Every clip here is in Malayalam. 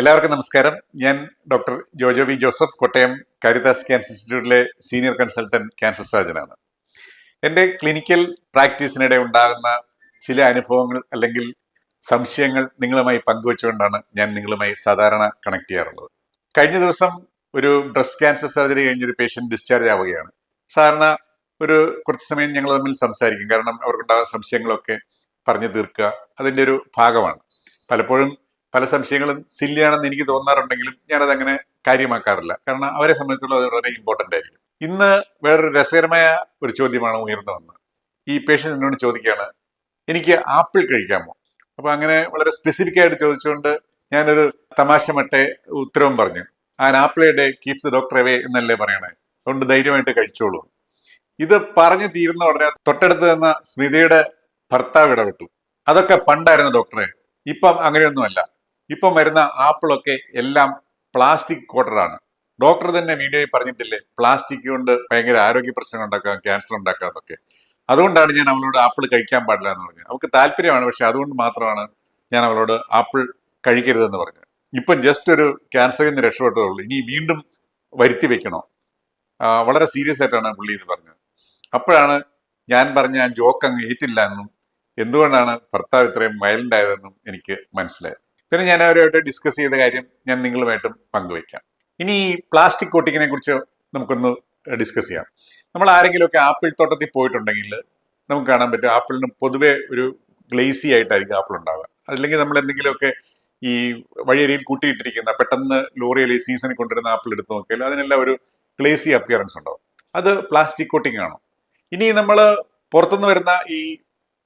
എല്ലാവർക്കും നമസ്കാരം. ഞാൻ doctor Jojo V Joseph Kottayam Caritas cancer ഇൻസ്റ്റിറ്റ്യൂട്ടിലെ സീനിയർ കൺസൾട്ടന്റ് ക്യാൻസർ സർജനാണ്. എന്റെ ക്ലിനിക്കൽ പ്രാക്ടീസിനിടെ ഉണ്ടാകുന്ന ചില അനുഭവങ്ങൾ അല്ലെങ്കിൽ സംശയങ്ങൾ നിങ്ങളുമായി പങ്കുവച്ചുകൊണ്ടാണ് ഞാൻ നിങ്ങളുമായി സാധാരണ കണക്ട് ചെയ്യാറുള്ളത്. കഴിഞ്ഞ ദിവസം ഒരു ബ്രസ്റ്റ് ക്യാൻസർ സർജറി കഴിഞ്ഞൊരു പേഷ്യന്റ് ഡിസ്ചാർജ് ആവുകയാണ്. സാധാരണ ഒരു കുറച്ച് സമയം ഞങ്ങൾ തമ്മിൽ സംസാരിക്കും. കാരണം അവർക്കുണ്ടാകുന്ന സംശയങ്ങളൊക്കെ പറഞ്ഞു തീർക്കുക അതിന്റെ ഒരു ഭാഗമാണ്. പലപ്പോഴും പല സംശയങ്ങളും സില്ലിയാണെന്ന് എനിക്ക് തോന്നാറുണ്ടെങ്കിലും ഞാനത് അങ്ങനെ കാര്യമാക്കാറില്ല. കാരണം അവരെ സംബന്ധിച്ചുള്ള അത് വളരെ ഇമ്പോർട്ടന്റ് ആയിരിക്കും. ഇന്ന് വേറൊരു രസകരമായ ഒരു ചോദ്യമാണ് ഉയർന്നു വന്നത്. ഈ പേഷ്യന്റ് എന്നോട് ചോദിക്കുകയാണ് എനിക്ക് ആപ്പിൾ കഴിക്കാമോ? അപ്പോൾ അങ്ങനെ വളരെ സ്പെസിഫിക് ആയിട്ട് ചോദിച്ചുകൊണ്ട് ഞാനൊരു തമാശ മട്ടെ ഉത്തരവും പറഞ്ഞു. An apple day keeps doctor away എന്നല്ലേ പറയണേ. അതുകൊണ്ട് ധൈര്യമായിട്ട് കഴിച്ചോളൂ. ഇത് പറഞ്ഞു തീരുന്ന ഉടനെ തൊട്ടടുത്ത് നിന്ന സ്മിതയുടെ ഭർത്താവ് ഇടപെട്ടു. അതൊക്കെ പണ്ടായിരുന്നു ഡോക്ടറെ ഇപ്പം അങ്ങനെയൊന്നുമല്ല. ഇപ്പം വരുന്ന ആപ്പിളൊക്കെ എല്ലാം പ്ലാസ്റ്റിക് കോട്ടറാണ് ഡോക്ടർ തന്നെ വീഡിയോയിൽ പറഞ്ഞിട്ടില്ലേ പ്ലാസ്റ്റിക് കൊണ്ട് ഭയങ്കര ആരോഗ്യ പ്രശ്നങ്ങൾ ഉണ്ടാക്കാം ക്യാൻസർ ഉണ്ടാക്കാം എന്നൊക്കെ. അതുകൊണ്ടാണ് ഞാൻ അവളോട് ആപ്പിൾ കഴിക്കാൻ പാടില്ല എന്ന് പറഞ്ഞത്. അവൾക്ക് താല്പര്യമാണ് പക്ഷെ അതുകൊണ്ട് മാത്രമാണ് ഞാൻ അവളോട് ആപ്പിൾ കഴിക്കരുതെന്ന് പറഞ്ഞത്. ഇപ്പം ജസ്റ്റ് ഒരു ക്യാൻസറിൽ നിന്ന് രക്ഷപ്പെട്ടതുള്ളൂ ഇനി വീണ്ടും വരുത്തി വെക്കണോ? വളരെ സീരിയസ് ആയിട്ടാണ് പുള്ളി എന്ന് പറഞ്ഞത്. അപ്പോഴാണ് ഞാൻ പറഞ്ഞ ജോക്ക് അങ്ങ് ഏറ്റില്ല എന്നും എന്തുകൊണ്ടാണ് ഭർത്താവ് ഇത്രയും വയലന്റ് ആയതെന്നും എനിക്ക് മനസ്സിലായത്. പിന്നെ ഞാൻ അവരുമായിട്ട് ഡിസ്കസ് ചെയ്ത കാര്യം ഞാൻ നിങ്ങളുമായിട്ടും പങ്കുവയ്ക്കാം. ഇനി ഈ പ്ലാസ്റ്റിക് കോട്ടിങ്ങിനെ കുറിച്ച് നമുക്കൊന്ന് ഡിസ്കസ് ചെയ്യാം. നമ്മൾ ആരെങ്കിലുമൊക്കെ ആപ്പിൾ തോട്ടത്തിൽ പോയിട്ടുണ്ടെങ്കിൽ നമുക്ക് കാണാൻ പറ്റും ആപ്പിളിന് പൊതുവെ ഒരു ഗ്ലേസി ആയിട്ടായിരിക്കും ആപ്പിൾ ഉണ്ടാവുക. അല്ലെങ്കിൽ നമ്മൾ എന്തെങ്കിലുമൊക്കെ ഈ വഴിയരിയിൽ കൂട്ടിയിട്ടിരിക്കുന്ന പെട്ടെന്ന് ലോറിയിൽ സീസണിൽ കൊണ്ടുവരുന്ന ആപ്പിൾ എടുത്ത് നോക്കിയാൽ അതിനെല്ലാം ഒരു ഗ്ലേസി അപ്പിയറൻസ് ഉണ്ടാവും. അത് പ്ലാസ്റ്റിക് കോട്ടിംഗ് ആണോ ഇനി നമ്മൾ പുറത്തുനിന്ന് വരുന്ന ഈ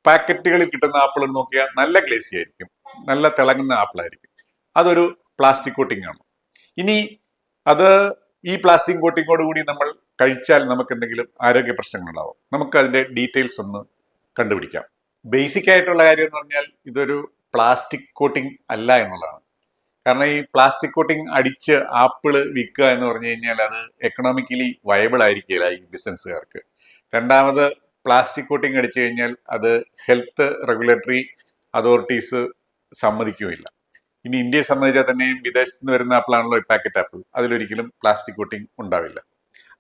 പാക്കറ്റുകളിൽ കിട്ടുന്ന ആപ്പിൾ നോക്കിയാൽ നല്ല ഗ്ലേസി ആയിരിക്കും. നല്ല തിളങ്ങുന്ന ആപ്പിളായിരിക്കും അതൊരു പ്ലാസ്റ്റിക് കോട്ടിംഗ് ആണ്. ഇനി അത് ഈ പ്ലാസ്റ്റിക് കോട്ടിങ്ങോട് കൂടി നമ്മൾ കഴിച്ചാൽ നമുക്ക് എന്തെങ്കിലും ആരോഗ്യ പ്രശ്നങ്ങൾ ഉണ്ടാവും. നമുക്ക് അതിന്റെ ഡീറ്റെയിൽസ് ഒന്ന് കണ്ടുപിടിക്കാം. ബേസിക് ആയിട്ടുള്ള കാര്യം എന്ന് പറഞ്ഞാൽ ഇതൊരു പ്ലാസ്റ്റിക് കോട്ടിംഗ് അല്ല എന്നുള്ളതാണ്. കാരണം ഈ പ്ലാസ്റ്റിക് കോട്ടിംഗ് അടിച്ച് ആപ്പിൾ വിൽക്കുക എന്ന് പറഞ്ഞു കഴിഞ്ഞാൽ അത് എക്കണോമിക്കലി വയബിൾ ആയിരിക്കില്ല ഈ ബിസിനസ്സുകാർക്ക് രണ്ടാമത് പ്ലാസ്റ്റിക് കോട്ടിംഗ് അടിച്ചു കഴിഞ്ഞാൽ അത് ഹെൽത്ത് റെഗുലേറ്ററി അതോറിറ്റീസ് സമ്മതിക്കുകയില്ല. ഇനി ഇന്ത്യയെ സംബന്ധിച്ചാൽ തന്നെയും വിദേശത്ത് നിന്ന് വരുന്ന ആപ്പിളാണല്ലോ ഈ പാക്കറ്റ് ആപ്പിൾ. അതിലൊരിക്കലും പ്ലാസ്റ്റിക് കോട്ടിംഗ് ഉണ്ടാവില്ല.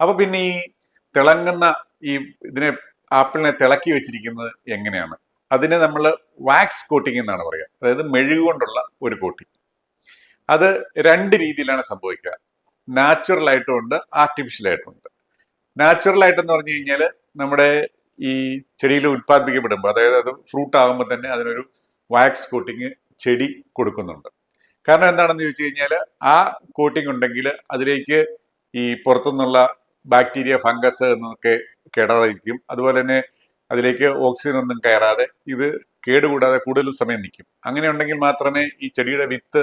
അപ്പോൾ പിന്നെ ഈ തിളങ്ങുന്ന ഈ ഇതിനെ ആപ്പിളിനെ തിളക്കി വെച്ചിരിക്കുന്നത് എങ്ങനെയാണ്? അതിനെ നമ്മൾ വാക്സ് കോട്ടിംഗ് എന്നാണ് പറയുക. അതായത് മെഴുകൊണ്ടുള്ള ഒരു കോട്ടിംഗ്. അത് രണ്ട് രീതിയിലാണ് സംഭവിക്കുക. നാച്ചുറൽ ആയിട്ടും ഉണ്ട് ആർട്ടിഫിഷ്യൽ ആയിട്ടും ഉണ്ട്. നാച്ചുറൽ ആയിട്ടെന്ന് പറഞ്ഞു കഴിഞ്ഞാൽ നമ്മുടെ ഈ ചെടിയിൽ ഉത്പാദിപ്പിക്കപ്പെടുമ്പോൾ അതായത് അത് ഫ്രൂട്ട് ആകുമ്പോൾ തന്നെ അതിനൊരു വാക്സ് കോട്ടിങ് ചെടി കൊടുക്കുന്നുണ്ട്. കാരണം എന്താണെന്ന് ചോദിച്ചു കഴിഞ്ഞാൽ ആ കോട്ടിംഗ് ഉണ്ടെങ്കിൽ അതിലേക്ക് ഈ പുറത്തുനിന്നുള്ള ബാക്ടീരിയ ഫംഗസ് എന്നൊക്കെ കേടാതിരിക്കും അതുപോലെ തന്നെ അതിലേക്ക് ഓക്സിജൻ ഒന്നും കയറാതെ ഇത് കേടുകൂടാതെ കൂടുതൽ സമയം നിൽക്കും. അങ്ങനെ ഉണ്ടെങ്കിൽ മാത്രമേ ഈ ചെടിയുടെ വിത്ത്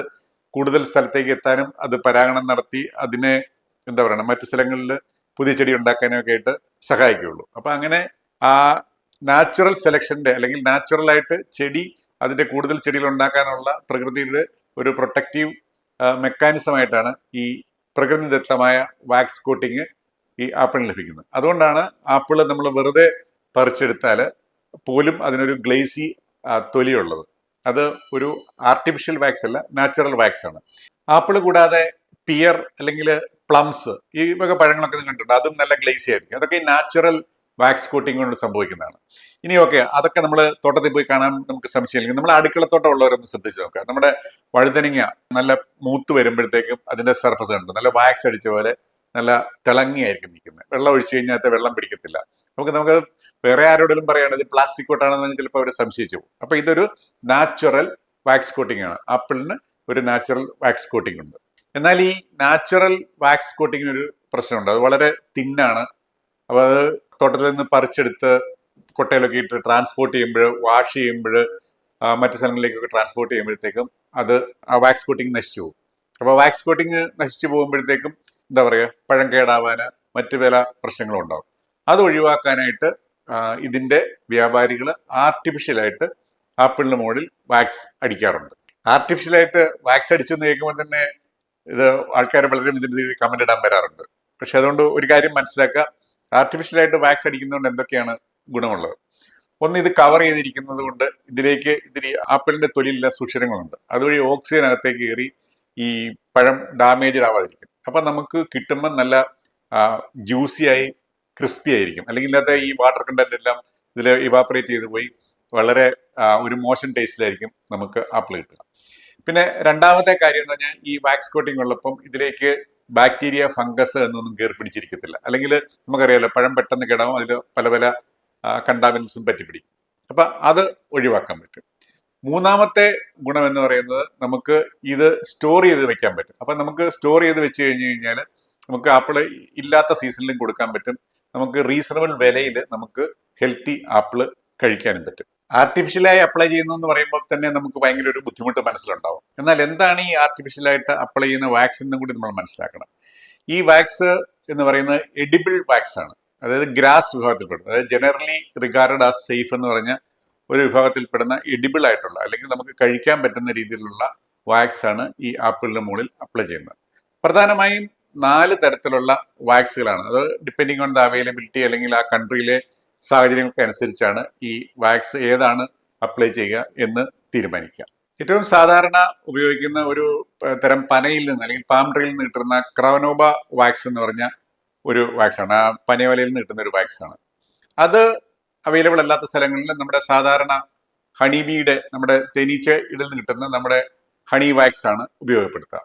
കൂടുതൽ സ്ഥലത്തേക്ക് എത്താനും അത് പരാഗണം നടത്തി അതിനെ എന്താ പറയണം മറ്റു സ്ഥലങ്ങളിൽ പുതിയ ചെടി ഉണ്ടാക്കാനൊക്കെ ആയിട്ട് സഹായിക്കുകയുള്ളൂ. അപ്പം അങ്ങനെ ആ നാച്ചുറൽ സെലക്ഷന്റെ അല്ലെങ്കിൽ നാച്ചുറലായിട്ട് ചെടി അതിന്റെ കൂടുതൽ ചെടികൾ ഉണ്ടാക്കാനുള്ള പ്രകൃതിയുടെ ഒരു പ്രൊട്ടക്റ്റീവ് മെക്കാനിസമായിട്ടാണ് ഈ പ്രകൃതിദത്തമായ വാക്സ് കോട്ടിങ് ഈ ആപ്പിളിന് ലഭിക്കുന്നത്. അതുകൊണ്ടാണ് ആപ്പിൾ നമ്മൾ വെറുതെ പറിച്ചെടുത്താൽ പോലും അതിനൊരു ഗ്ലേസി തൊലിയുള്ളത്. അത് ഒരു ആർട്ടിഫിഷ്യൽ വാക്സ് അല്ല നാച്ചുറൽ വാക്സ് ആണ്. ആപ്പിൾ കൂടാതെ പിയർ അല്ലെങ്കിൽ പ്ലംസ് ഈ വക പഴങ്ങളൊക്കെ കണ്ടിട്ടുണ്ട് അതും നല്ല ഗ്ലേസി ആയിരിക്കും. അതൊക്കെ ഈ നാച്ചുറൽ വാക്സ് കോട്ടിംഗ് കൊണ്ട് സംഭവിക്കുന്നതാണ്. ഇനി ഓക്കെ അതൊക്കെ നമ്മൾ തോട്ടത്തിൽ പോയി കാണാൻ നമുക്ക് സംശയമില്ലെങ്കിൽ നമ്മൾ അടുക്കളത്തോട്ടം ഉള്ളവരൊന്ന് ശ്രദ്ധിച്ച് നോക്കുക. നമ്മുടെ വഴുതനങ്ങ നല്ല മൂത്ത് വരുമ്പോഴത്തേക്കും അതിന്റെ സർഫസ് ഉണ്ട് നല്ല വാക്സ് അടിച്ച പോലെ നല്ല തിളങ്ങിയായിരിക്കും നിൽക്കുന്നത്. വെള്ളം ഒഴിച്ചു കഴിഞ്ഞാൽ വെള്ളം പിടിക്കത്തില്ല. നമുക്ക് നമുക്ക് വേറെ ആരോടെങ്കിലും പറയുകയാണ് ഇത് പ്ലാസ്റ്റിക് കോട്ടാണെന്ന് ചിലപ്പോൾ അവർ സംശയിച്ചു പോകും. അപ്പൊ ഇതൊരു നാച്ചുറൽ വാക്സ് കോട്ടിംഗ് ആണ്. ആപ്പിളിന് ഒരു നാച്ചുറൽ വാക്സ് കോട്ടിംഗ് ഉണ്ട്. എന്നാൽ ഈ നാച്ചുറൽ വാക്സ് കോട്ടിങ്ങിന് ഒരു പ്രശ്നമുണ്ട്. അത് വളരെ തിന്നാണ് അപ്പോൾ അത് തോട്ടത്തിൽ നിന്ന് പറിച്ചെടുത്ത് കൊട്ടയിലൊക്കെ ഇട്ട് ട്രാൻസ്പോർട്ട് ചെയ്യുമ്പോൾ വാഷ് ചെയ്യുമ്പോൾ മറ്റു സ്ഥലങ്ങളിലേക്കൊക്കെ ട്രാൻസ്പോർട്ട് ചെയ്യുമ്പോഴത്തേക്കും അത് വാക്സ് കോട്ടിങ് നശിച്ചു പോകും. അപ്പോൾ വാക്സ് കോട്ടിങ് നശിച്ചു പോകുമ്പോഴത്തേക്കും എന്താ പറയുക പഴം കേടാവാൻ മറ്റു പല പ്രശ്നങ്ങളും ഉണ്ടാവും. അത് ഒഴിവാക്കാനായിട്ട് ഇതിന്റെ വ്യാപാരികൾ ആർട്ടിഫിഷ്യലായിട്ട് ആപ്പിളിന് മുകളിൽ വാക്സ് അടിക്കാറുണ്ട്. ആർട്ടിഫിഷ്യലായിട്ട് വാക്സ് അടിച്ചു എന്ന് കേൾക്കുമ്പോൾ തന്നെ ഇത് ആൾക്കാർ പലരും ഇതിന്റെ കമന്റ് ഇടാൻ വരാറുണ്ട്. പക്ഷെ അതുകൊണ്ട് ഒരു കാര്യം മനസ്സിലാക്കുക ആർട്ടിഫിഷ്യലായിട്ട് വാക്സ് അടിക്കുന്നതുകൊണ്ട് എന്തൊക്കെയാണ് ഗുണമുള്ളത്? ഒന്ന് ഇത് കവർ ചെയ്തിരിക്കുന്നത് കൊണ്ട് ഇതിലേക്ക് ഇതിൽ ആപ്പിളിന്റെ തൊലിയിലുള്ള സുഷിരങ്ങളുണ്ട്. അതുവഴി ഓക്സിജൻ അകത്തേക്ക് കയറി ഈ പഴം ഡാമേജ് ആവാതിരിക്കും. അപ്പൊ നമുക്ക് കിട്ടുമ്പോൾ നല്ല ജ്യൂസിയായി ക്രിസ്പി ആയിരിക്കും. അല്ലെങ്കിൽ ഇല്ലാത്ത ഈ വാട്ടർ കണ്ടന്റ് എല്ലാം ഇതിൽ ഇവാപ്പറേറ്റ് ചെയ്ത് പോയി വളരെ ഒരു മോശം ടേസ്റ്റിലായിരിക്കും നമുക്ക് ആപ്പിൾ കിട്ടുക. പിന്നെ രണ്ടാമത്തെ കാര്യം എന്ന് പറഞ്ഞാൽ ഈ വാക്സ് കോട്ടിംഗ് ഉള്ളപ്പം ഇതിലേക്ക് ബാക്ടീരിയ ഫംഗസ് എന്നൊന്നും കയറി പിടിച്ചിരിക്കത്തില്ല. അല്ലെങ്കിൽ നമുക്കറിയാലോ പഴം പെട്ടെന്ന് കിടാവും അതിൽ പല പല കണ്ടാമിനൻസും പറ്റിപ്പിടിക്കും. അപ്പം അത് ഒഴിവാക്കാൻ പറ്റും. മൂന്നാമത്തെ ഗുണം എന്ന് പറയുന്നത് നമുക്ക് ഇത് സ്റ്റോർ ചെയ്ത് വെക്കാൻ പറ്റും. അപ്പം നമുക്ക് സ്റ്റോർ ചെയ്ത് വെച്ച് കഴിഞ്ഞ് കഴിഞ്ഞാൽ നമുക്ക് ആപ്പിൾ ഇല്ലാത്ത സീസണിലും കൊടുക്കാൻ പറ്റും. നമുക്ക് റീസണബിൾ വിലയിൽ നമുക്ക് ഹെൽത്തി ആപ്പിൾ കഴിക്കാനും പറ്റും. ആർട്ടിഫിഷ്യലായി അപ്ലൈ ചെയ്യുന്നു എന്ന് പറയുമ്പോൾ തന്നെ നമുക്ക് ഭയങ്കര ഒരു ബുദ്ധിമുട്ട് മനസ്സിലുണ്ടാവും. എന്നാൽ എന്താണ് ഈ ആർട്ടിഫിഷ്യലായിട്ട് അപ്ലൈ ചെയ്യുന്ന വാക്സിൻ എന്നും കൂടി നമ്മൾ മനസ്സിലാക്കണം. ഈ വാക്സ് എന്ന് പറയുന്നത് എഡിബിൾ വാക്സ് ആണ്. അതായത് ഗ്രാസ് വിഭാഗത്തിൽപ്പെടും അതായത് ജനറലി റിഗാർഡ് ആസ് സേഫ് എന്ന് പറഞ്ഞ ഒരു വിഭാഗത്തിൽപ്പെടുന്ന എഡിബിൾ ആയിട്ടുള്ള അല്ലെങ്കിൽ നമുക്ക് കഴിക്കാൻ പറ്റുന്ന രീതിയിലുള്ള വാക്സ് ആണ് ഈ ആപ്പിളിന്റെ മുകളിൽ അപ്ലൈ ചെയ്യുന്നത്. പ്രധാനമായും നാല് തരത്തിലുള്ള വാക്സുകളാണ് അത് ഡിപ്പെൻഡിങ് ഓൺ ദ അവൈലബിലിറ്റി അല്ലെങ്കിൽ ആ കൺട്രിയിലെ സാഹചര്യങ്ങൾക്ക് അനുസരിച്ചാണ് ഈ വാക്സ് ഏതാണ് അപ്ലൈ ചെയ്യുക എന്ന് തീരുമാനിക്കുക. ഏറ്റവും സാധാരണ ഉപയോഗിക്കുന്ന ഒരു തരം പനയിൽ നിന്ന് അല്ലെങ്കിൽ പാം ട്രീയിൽ നിന്ന് കിട്ടുന്ന ക്രവനോബ വാക്സ് എന്ന് പറഞ്ഞ ഒരു വാക്സാണ് ആ പനയോലയിൽ നിന്ന് കിട്ടുന്ന ഒരു വാക്സാണ് അത് അവൈലബിൾ അല്ലാത്ത സ്ഥലങ്ങളിൽ നമ്മുടെ സാധാരണ ഹണിബിയുടെ നമ്മുടെ തേനീച്ച ഇടയിൽ നിന്ന് കിട്ടുന്ന നമ്മുടെ ഹണി വാക്സ് ആണ് ഉപയോഗപ്പെടുത്തുക.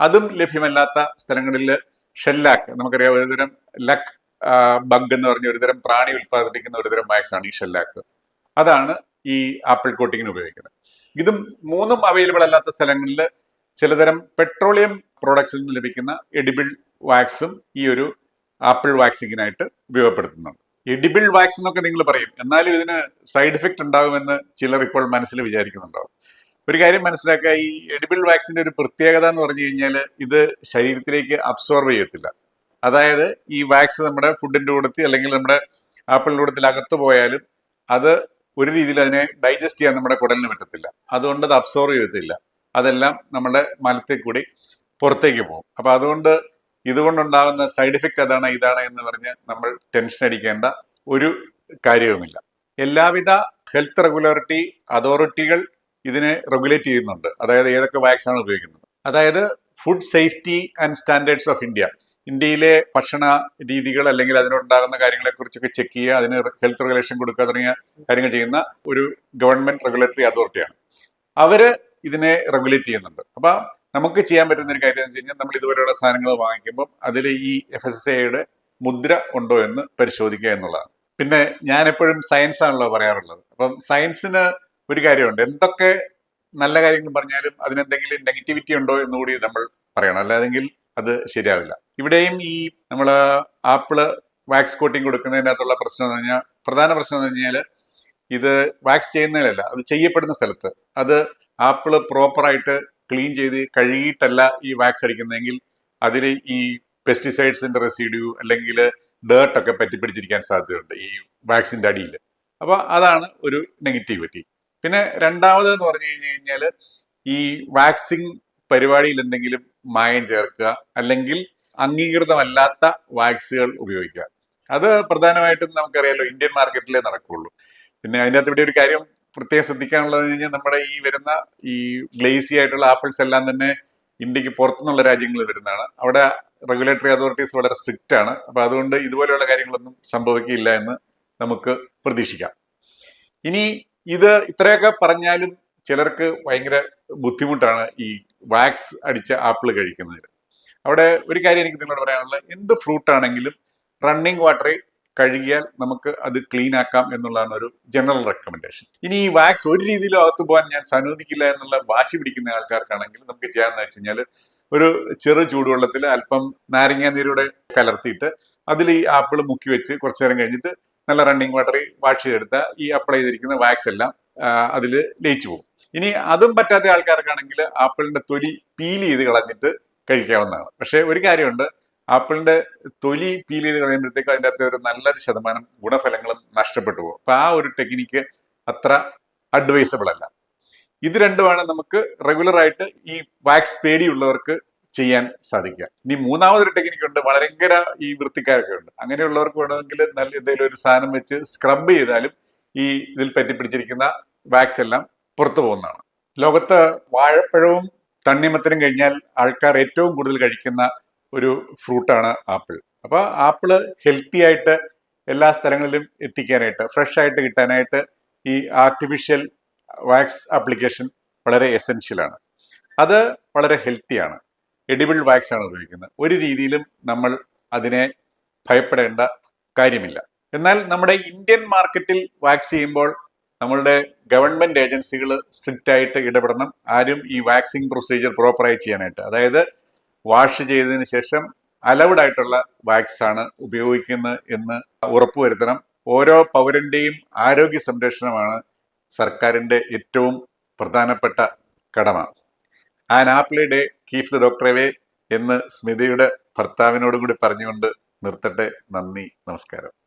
അതും ലഭ്യമല്ലാത്ത സ്ഥലങ്ങളിൽ ഷെല്ലാക്ക് നമുക്കറിയാം ഒരുതരം ലക്ക് ബഗ് എന്ന് പറഞ്ഞ ഒരുതരം പ്രാണി ഉൽപ്പാദിപ്പിക്കുന്ന ഒരുതരം വാക്സാണ് ഈ ഷെല്ലാക്ക്. അതാണ് ഈ ആപ്പിൾ കോട്ടിങ്ങിന് ഉപയോഗിക്കുന്നത്. ഇതും മൂന്നും അവൈലബിൾ അല്ലാത്ത സ്ഥലങ്ങളിൽ ചിലതരം പെട്രോളിയം പ്രോഡക്ട്സിൽ നിന്ന് ലഭിക്കുന്ന എഡിബിൾ വാക്സും ഈ ഒരു ആപ്പിൾ വാക്സിങ്ങിനായിട്ട് ഉപയോഗപ്പെടുത്തുന്നുണ്ട്. എഡിബിൾ വാക്സ് എന്നൊക്കെ നിങ്ങൾ പറയും. എന്നാലും ഇതിന് സൈഡ് ഇഫക്റ്റ് ഉണ്ടാകുമെന്ന് ചിലർ ഇപ്പോൾ മനസ്സിൽ വിചാരിക്കുന്നുണ്ടാവും. ഒരു കാര്യം മനസ്സിലാക്കുക ഈ എഡിബിൾ വാക്സിന്റെ ഒരു പ്രത്യേകത എന്ന് പറഞ്ഞു കഴിഞ്ഞാൽ ഇത് ശരീരത്തിലേക്ക് അബ്സോർവ് ചെയ്യത്തില്ല. അതായത് ഈ വാക്സ് നമ്മുടെ ഫുഡിന്റെ കൂടത്തിൽ അല്ലെങ്കിൽ നമ്മുടെ ആപ്പിളിന്റെ കൂടത്തിൽ അകത്ത് പോയാലും അത് ഒരു രീതിയിൽ അതിനെ ഡൈജസ്റ്റ് ചെയ്യാൻ നമ്മുടെ കുടലിന് പറ്റത്തില്ല. അതുകൊണ്ട് അത് അബ്സോർവ് ചെയ്യത്തില്ല. അതെല്ലാം നമ്മുടെ മലത്തിൽ കൂടി പുറത്തേക്ക് പോകും. അപ്പൊ അതുകൊണ്ട് ഇതുകൊണ്ടുണ്ടാകുന്ന സൈഡ് ഇഫക്റ്റ് അതാണ് ഇതാണ് എന്ന് പറഞ്ഞ് നമ്മൾ ടെൻഷൻ അടിക്കേണ്ട ഒരു കാര്യവുമില്ല. എല്ലാവിധ ഹെൽത്ത് റെഗുലറിറ്റി അതോറിറ്റികൾ ഇതിനെ റെഗുലേറ്റ് ചെയ്യുന്നുണ്ട്. അതായത് ഏതൊക്കെ വാക്സിനാണ് ഉപയോഗിക്കുന്നത്. അതായത് food safety and standards of India ഇന്ത്യയിലെ ഭക്ഷണ രീതികൾ അല്ലെങ്കിൽ അതിനുണ്ടാകുന്ന കാര്യങ്ങളെ കുറിച്ചൊക്കെ ചെക്ക് ചെയ്യുക അതിന് ഹെൽത്ത് റെഗുലേഷൻ കൊടുക്കുക തുടങ്ങിയ കാര്യങ്ങൾ ചെയ്യുന്ന ഒരു ഗവൺമെന്റ് റെഗുലേറ്ററി അതോറിറ്റിയാണ് അവർ ഇതിനെ റെഗുലേറ്റ് ചെയ്യുന്നുണ്ട്. അപ്പൊ നമുക്ക് ചെയ്യാൻ പറ്റുന്ന ഒരു കാര്യം എന്ന് വെച്ച് കഴിഞ്ഞാൽ നമ്മൾ ഇതുപോലെയുള്ള സാധനങ്ങൾ വാങ്ങിക്കുമ്പോൾ അതിൽ ഈ എഫ് എസ് മുദ്ര ഉണ്ടോ എന്ന് പരിശോധിക്കുക എന്നുള്ളതാണ്. പിന്നെ ഞാൻ എപ്പോഴും സയൻസ് ആണല്ലോ പറയാറുള്ളത്. അപ്പം സയൻസിന് ഒരു കാര്യമുണ്ട്. എന്തൊക്കെ നല്ല കാര്യങ്ങൾ പറഞ്ഞാലും അതിനെന്തെങ്കിലും നെഗറ്റിവിറ്റി ഉണ്ടോ എന്നുകൂടി നമ്മൾ പറയണം. അല്ലാതെങ്കിൽ അത് ശരിയാവില്ല. ഇവിടെയും ഈ നമ്മൾ ആപ്പിൾ വാക്സ് കോട്ടിങ് കൊടുക്കുന്നതിന്റെ അകത്തുള്ള പ്രശ്നം എന്ന് പറഞ്ഞാൽ പ്രധാന പ്രശ്നം എന്ന് പറഞ്ഞാൽ ഇത് വാക്സ് ചെയ്യുന്നതിലല്ല അത് ചെയ്യപ്പെടുന്ന സ്ഥലത്ത്. അത് ആപ്പിൾ പ്രോപ്പറായിട്ട് ക്ലീൻ ചെയ്ത് കഴുകിയിട്ടല്ല ഈ വാക്സ് അടിക്കുന്നതെങ്കിൽ അതിൽ ഈ പെസ്റ്റിസൈഡ്സിന്റെ റെസിഡ്യൂ അല്ലെങ്കിൽ ഡേർട്ടൊക്കെ പറ്റിപ്പിടിച്ചിരിക്കാൻ സാധ്യതയുണ്ട് ഈ വാക്സിന്റെ അടിയിൽ അപ്പോൾ അതാണ് ഒരു നെഗറ്റിവിറ്റി. പിന്നെ രണ്ടാമത് എന്ന് പറഞ്ഞു കഴിഞ്ഞു കഴിഞ്ഞാൽ ഈ വാക്സിൻ പരിപാടിയിൽ എന്തെങ്കിലും മായം ചേർക്കുക അല്ലെങ്കിൽ അംഗീകൃതമല്ലാത്ത വാക്സുകൾ ഉപയോഗിക്കുക. അത് പ്രധാനമായിട്ടും നമുക്കറിയാലോ ഇന്ത്യൻ മാർക്കറ്റിലേ നടക്കുകയുള്ളൂ. പിന്നെ അതിന്റെ അകത്ത് ഇവിടെ ഒരു കാര്യം പ്രത്യേകം ശ്രദ്ധിക്കാനുള്ളത് കഴിഞ്ഞാൽ നമ്മുടെ ഈ വരുന്ന ഈ ഗ്ലേസി ആയിട്ടുള്ള ആപ്പിൾസ് എല്ലാം തന്നെ ഇന്ത്യയ്ക്ക് പുറത്തുനിന്നുള്ള രാജ്യങ്ങളിൽ വരുന്നതാണ്. അവിടെ റെഗുലേറ്ററി അതോറിറ്റീസ് വളരെ സ്ട്രിക്റ്റ് ആണ്. അപ്പൊ അതുകൊണ്ട് ഇതുപോലെയുള്ള കാര്യങ്ങളൊന്നും സംഭവിക്കില്ല എന്ന് നമുക്ക് പ്രതീക്ഷിക്കാം. ഇനി ഇത് ഇത്രയൊക്കെ പറഞ്ഞാലും ചിലർക്ക് ഭയങ്കര ബുദ്ധിമുട്ടാണ് ഈ വാക്സ് അടിച്ച ആപ്പിൾ കഴിക്കുന്നതിൽ. അവിടെ ഒരു കാര്യം എനിക്ക് നിങ്ങളോട് പറയാനുള്ളത്. എന്ത് ഫ്രൂട്ട് ആണെങ്കിലും റണ്ണിങ് വാട്ടറിൽ കഴുകിയാൽ നമുക്ക് അത് ക്ലീൻ ആക്കാം എന്നുള്ളതാണ് ഒരു ജനറൽ റെക്കമെൻഡേഷൻ ഇനി ഈ വാക്സ് ഒരു രീതിയിലും അകത്ത് പോകാൻ ഞാൻ സനുവദിക്കില്ല എന്നുള്ള വാശി പിടിക്കുന്ന ആൾക്കാർക്കാണെങ്കിൽ നമുക്ക് ചെയ്യാമെന്ന് വെച്ച് കഴിഞ്ഞാൽ ഒരു ചെറു ചൂടുവെള്ളത്തിൽ അല്പം നാരങ്ങ നീരൂടെ കലർത്തിയിട്ട് അതിൽ ഈ ആപ്പിൾ മുക്കി വെച്ച് കുറച്ചു നേരം കഴിഞ്ഞിട്ട് നല്ല റണ്ണിങ് വാട്ടറിൽ വാഷ് ചെയ്തെടുത്താൽ ഈ അപ്ലൈ ചെയ്തിരിക്കുന്ന വാക്സ് എല്ലാം അതിൽ ലയിച്ചു പോകും. ഇനി അതും പറ്റാത്ത ആൾക്കാർക്കാണെങ്കിൽ ആപ്പിളിന്റെ തൊലി പീൽ ചെയ്ത് കളഞ്ഞിട്ട് കഴിക്കാവുന്നതാണ്. പക്ഷെ ഒരു കാര്യമുണ്ട്. ആപ്പിളിന്റെ തൊലി പീൽ ചെയ്ത് കഴിയുമ്പോഴത്തേക്കും അതിന്റെ അകത്ത് ഒരു നല്ലൊരു ശതമാനം ഗുണഫലങ്ങളും നഷ്ടപ്പെട്ടു പോകും. അപ്പൊ ആ ഒരു ടെക്നിക്ക് അത്ര അഡ്വൈസബിൾ അല്ല. ഇത് രണ്ടുമാണ് നമുക്ക് റെഗുലർ ആയിട്ട് ഈ വാക്സ് പേടിയുള്ളവർക്ക് ചെയ്യാൻ സാധിക്കുക. ഇനി മൂന്നാമതൊരു ടെക്നിക്ക് ഉണ്ട്. വളരെങ്കര ഈ വൃത്തിക്കാരൊക്കെ ഉണ്ട്. അങ്ങനെയുള്ളവർക്ക് വേണമെങ്കിൽ നല്ല എന്തെങ്കിലും ഒരു സാധനം വെച്ച് സ്ക്രബ് ചെയ്താലും ഈ ഇതിൽ പറ്റിപ്പിടിച്ചിരിക്കുന്ന വാക്സ് എല്ലാം പുറത്തു പോകുന്നതാണ്. ലോകത്ത് വാഴപ്പഴവും തണ്ണിമത്തനും കഴിഞ്ഞാൽ ആൾക്കാർ ഏറ്റവും കൂടുതൽ കഴിക്കുന്ന ഒരു ഫ്രൂട്ടാണ് ആപ്പിൾ. അപ്പോൾ ആപ്പിൾ ഹെൽത്തി ആയിട്ട് എല്ലാ സ്ഥലങ്ങളിലും എത്തിക്കാനായിട്ട് ഫ്രഷ് ആയിട്ട് കിട്ടാനായിട്ട് ഈ ആർട്ടിഫിഷ്യൽ വാക്സ് ആപ്ലിക്കേഷൻ വളരെ എസെൻഷ്യലാണ് അത് വളരെ ഹെൽത്തിയാണ് എഡിബിൾ വാക്സ് ആണ് ഉപയോഗിക്കുന്നത്. ഒരു രീതിയിലും നമ്മൾ അതിനെ ഭയപ്പെടേണ്ട കാര്യമില്ല. എന്നാൽ നമ്മുടെ ഇന്ത്യൻ മാർക്കറ്റിൽ വാക്സ് ചെയ്യുമ്പോൾ നമ്മളുടെ ഗവൺമെന്റ് ഏജൻസികൾ സ്ട്രിക്റ്റ് ആയിട്ട് ഇടപെടണം. ആരും ഈ വാക്സിൻ പ്രൊസീജിയർ പ്രോപ്പറായി ചെയ്യാനായിട്ട്. അതായത് വാഷ് ചെയ്തതിന് ശേഷം അലൗഡ് ആയിട്ടുള്ള വാക്സ് ആണ് ഉപയോഗിക്കുന്നത് എന്ന് ഉറപ്പുവരുത്തണം ഓരോ പൗരന്റെയും ആരോഗ്യ സംരക്ഷണമാണ് സർക്കാരിന്റെ ഏറ്റവും പ്രധാനപ്പെട്ട കടമ. An apple day keeps the doctor away എന്ന് സ്മിതയുടെ ഭർത്താവിനോടും കൂടി പറഞ്ഞുകൊണ്ട് നിർത്തട്ടെ. നന്ദി. നമസ്കാരം.